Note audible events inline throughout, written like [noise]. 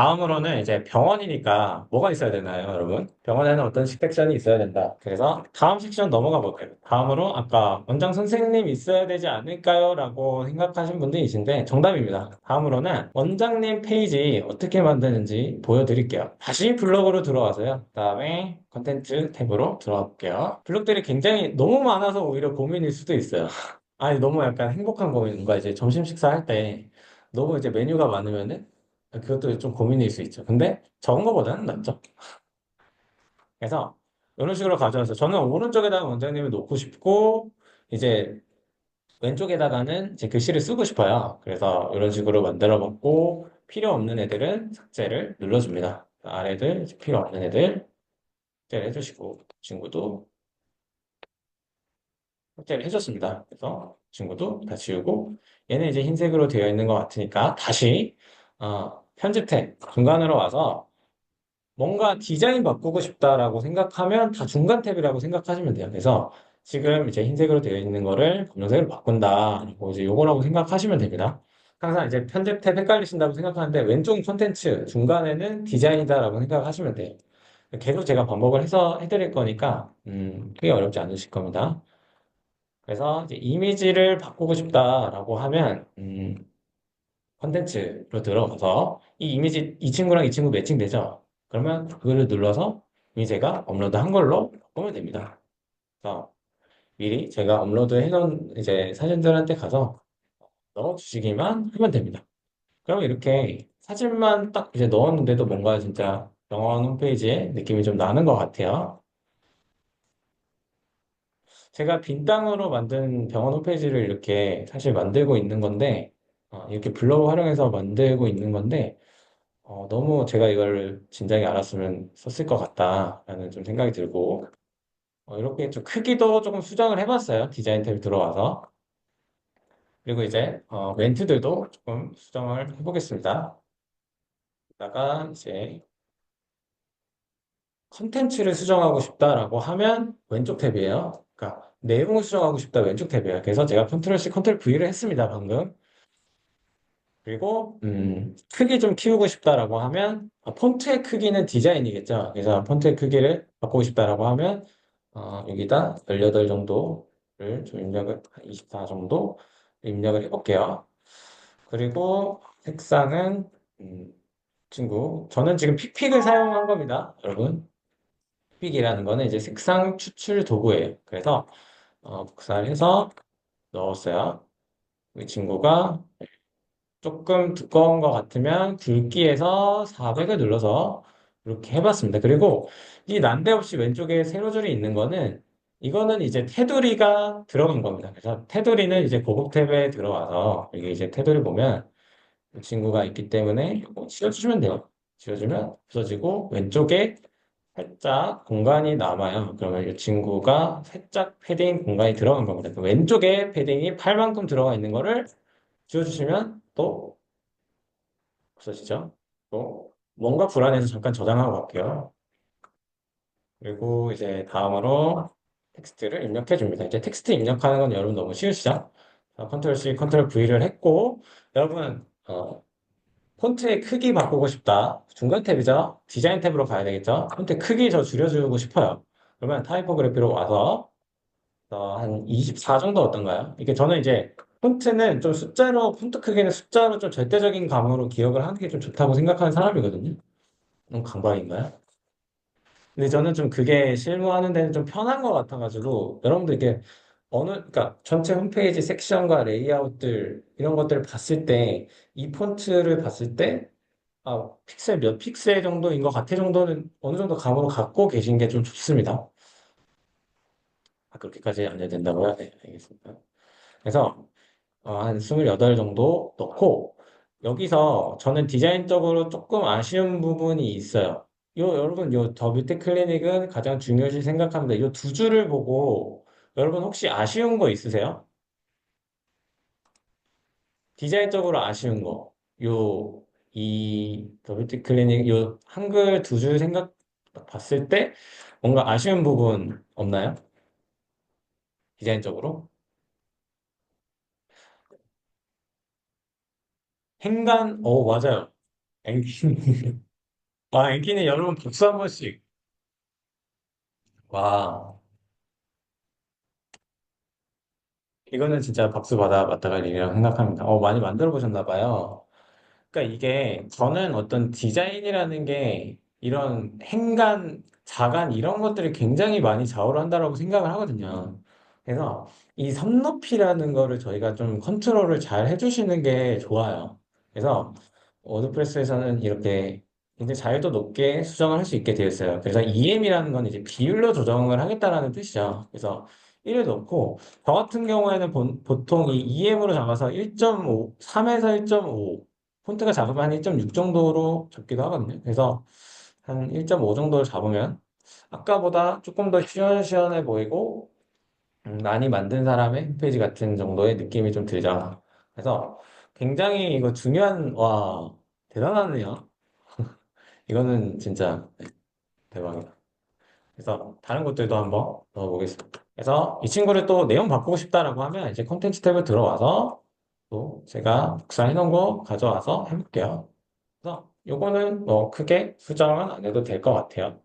다음으로는 이제 병원이니까 뭐가 있어야 되나요, 여러분? 병원에는 어떤 섹션이 있어야 된다. 그래서 다음 섹션 넘어가 볼게요. 다음으로 아까 원장 선생님 있어야 되지 않을까요? 라고 생각하신 분들이 계신데 정답입니다. 다음으로는 원장님 페이지 어떻게 만드는지 보여드릴게요. 다시 블로그로 들어와서요. 그 다음에 컨텐츠 탭으로 들어가 볼게요. 블록들이 굉장히 너무 많아서 오히려 고민일 수도 있어요. [laughs] 아니, 너무 약간 행복한 고민, 뭔가 이제 점심 식사할 때 너무 이제 메뉴가 많으면은 그것도 좀 고민일 수 있죠. 근데 적은 것보다는 낫죠. 그래서 이런 식으로 가져와서 저는 오른쪽에다가 원장님을 놓고 싶고 이제 왼쪽에다가는 이제 글씨를 쓰고 싶어요. 그래서 이런 식으로 만들어 봤고 필요 없는 애들은 삭제를 눌러줍니다. 아래들 필요 없는 애들 삭제를 해주시고 친구도 삭제를 해줬습니다. 그래서 친구도 다 지우고 얘는 이제 흰색으로 되어 있는 것 같으니까 다시 어, 편집 탭 중간으로 와서 뭔가 디자인 바꾸고 싶다라고 생각하면 다 중간 탭이라고 생각하시면 돼요. 그래서 지금 이제 흰색으로 되어 있는 거를 검정색으로 바꾼다. 뭐 이제 요거라고 생각하시면 됩니다. 항상 이제 편집 탭 헷갈리신다고 생각하는데 왼쪽은 콘텐츠, 중간에는 디자인이다라고 생각하시면 돼요. 계속 제가 반복을 해서 해드릴 거니까 음, 크게 어렵지 않으실 겁니다. 그래서 이제 이미지를 바꾸고 싶다라고 하면 음, 컨텐츠로 들어가서 이 이미지 이 친구랑 이 친구 매칭되죠? 그러면 그거를 눌러서 이제가 업로드한 걸로 바꾸면 됩니다. 그래서 미리 제가 업로드 해놓은 이제 사진들한테 가서 넣어주시기만 하면 됩니다. 그럼 이렇게 사진만 딱 이제 넣었는데도 뭔가 진짜 병원 홈페이지에 느낌이 좀 나는 것 같아요. 제가 빈 땅으로 만든 병원 홈페이지를 이렇게 사실 만들고 있는 건데, 어, 이렇게 블로그 활용해서 만들고 있는 건데, 어, 너무 제가 이걸 진작에 알았으면 썼을 것 같다라는 좀 생각이 들고, 어, 이렇게 좀 크기도 조금 수정을 해봤어요. 디자인 탭 들어와서. 그리고 이제, 어, 멘트들도 조금 수정을 해보겠습니다. 다가 이제, 컨텐츠를 수정하고 싶다라고 하면 왼쪽 탭이에요. 그러니까 내용을 수정하고 싶다 왼쪽 탭이에요. 그래서 제가 컨트롤 C, 컨트롤 V를 했습니다, 방금. 그리고 음, 크기 좀 키우고 싶다라고 하면 아, 폰트의 크기는 디자인이겠죠. 그래서 폰트의 크기를 바꾸고 싶다라고 하면 어, 여기다 18 정도를 좀 입력을 24 정도 입력을 해볼게요. 그리고 색상은 음, 친구 저는 지금 픽픽을 사용한 겁니다, 여러분. 픽픽이라는 거는 이제 색상 추출 도구예요. 그래서 어, 복사해서 넣었어요. 이 친구가 조금 두꺼운 것 같으면 굵기에서 400을 눌러서 이렇게 해봤습니다. 그리고 이 난데없이 왼쪽에 세로 줄이 있는 거는 이거는 이제 테두리가 들어간 겁니다. 그래서 테두리는 이제 고급 탭에 들어와서 이게 이제 테두리 보면 이 친구가 있기 때문에 이거 지워주시면 돼요. 지워주면 없어지고 왼쪽에 살짝 공간이 남아요. 그러면 이 친구가 살짝 패딩 공간이 들어간 겁니다. 그 왼쪽에 패딩이 팔만큼 들어가 있는 거를 지워주시면 또 없어지죠. 또 뭔가 불안해서 잠깐 저장하고 갈게요. 그리고 이제 다음으로 텍스트를 입력해 줍니다. 이제 텍스트 입력하는 건 여러분 너무 쉬우시죠? 자, 컨트롤 C, 컨트롤 V를 했고 여러분 어, 폰트의 크기 바꾸고 싶다. 중간 탭이죠. 디자인 탭으로 가야 되겠죠. 폰트 크기 저 줄여주고 싶어요. 그러면 타이포그래피로 와서 어, 한24 정도 어떤가요? 이게 저는 이제 폰트는 좀 숫자로, 폰트 크기는 숫자로 좀 절대적인 감으로 기억을 하는 게 좀 좋다고 생각하는 사람이거든요. 너무 강박인가요? 근데 저는 좀 그게 실무하는 데는 좀 편한 것 같아가지고, 여러분들 이게 어느, 그러니까 전체 홈페이지 섹션과 레이아웃들, 이런 것들을 봤을 때, 이 폰트를 봤을 때, 아, 픽셀 몇 픽셀 정도인 것 같아 정도는 어느 정도 감으로 갖고 계신 게 좀 좋습니다. 아, 그렇게까지 안 해야 된다고요? 네, 알겠습니다. 그래서, 어, 한 28 정도 넣고, 여기서 저는 디자인적으로 조금 아쉬운 부분이 있어요. 요, 여러분, 요 더 뷰티 클리닉은 가장 중요시 생각합니다. 요 두 줄을 보고, 여러분 혹시 아쉬운 거 있으세요? 디자인적으로 아쉬운 거. 요, 이, 더 뷰티 클리닉, 요 한글 두 줄 생각 봤을 때, 뭔가 아쉬운 부분 없나요? 디자인적으로? 행간, 어, 맞아요. 앵키님. 아, 앵키님 여러분 박수 한 번씩. 와, 이거는 진짜 박수 받아 마땅할 일이라고 생각합니다. 어, 많이 만들어 보셨나 봐요. 그러니까 이게 저는 어떤 디자인이라는 게 이런 행간, 자간 이런 것들이 굉장히 많이 좌우를 한다라고 생각을 하거든요. 그래서 이 선높이라는 거를 저희가 좀 컨트롤을 잘 해주시는 게 좋아요. 그래서 워드프레스에서는 이렇게 굉장히 자유도 높게 수정을 할 수 있게 되어 있어요. 그래서 EM이라는 건 이제 비율로 조정을 하겠다라는 뜻이죠. 그래서 1을 넣고 저 같은 경우에는 본- 보통 이 EM으로 잡아서 1.5, 3에서 1.5 폰트가 작으면 한 1.6 정도로 잡기도 하거든요. 그래서 한 1.5 정도를 잡으면 아까보다 조금 더 시원시원해 보이고 음, 많이 만든 사람의 홈페이지 같은 정도의 느낌이 좀 들죠. 그래서 굉장히 이거 중요한, 와, 대단하네요. [laughs] 이거는 진짜 대박이다. 그래서 다른 것들도 한번 넣어보겠습니다. 그래서 이 친구를 또 내용 바꾸고 싶다라고 하면 이제 콘텐츠 탭을 들어와서 또 제가 복사해 놓은 거 가져와서 해볼게요. 그래서 요거는 뭐 크게 수정은 안 해도 될 것 같아요.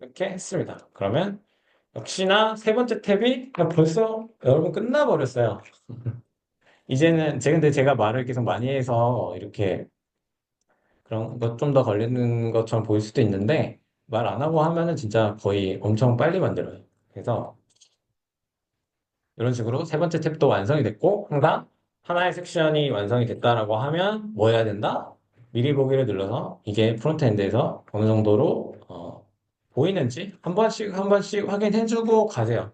이렇게 했습니다. 그러면 역시나 세 번째 탭이 벌써 여러분 끝나버렸어요. [laughs] 이제는 제가 근데 제가 말을 계속 많이 해서 이렇게 그런 것 좀 더 걸리는 것처럼 보일 수도 있는데 말 안 하고 하면은 진짜 거의 엄청 빨리 만들어요. 그래서 이런 식으로 세 번째 탭도 완성이 됐고 항상 하나의 섹션이 완성이 됐다라고 하면 뭐 해야 된다? 미리 보기를 눌러서 이게 프론트엔드에서 어느 정도로 어, 보이는지 한 번씩 한 번씩 확인해주고 가세요.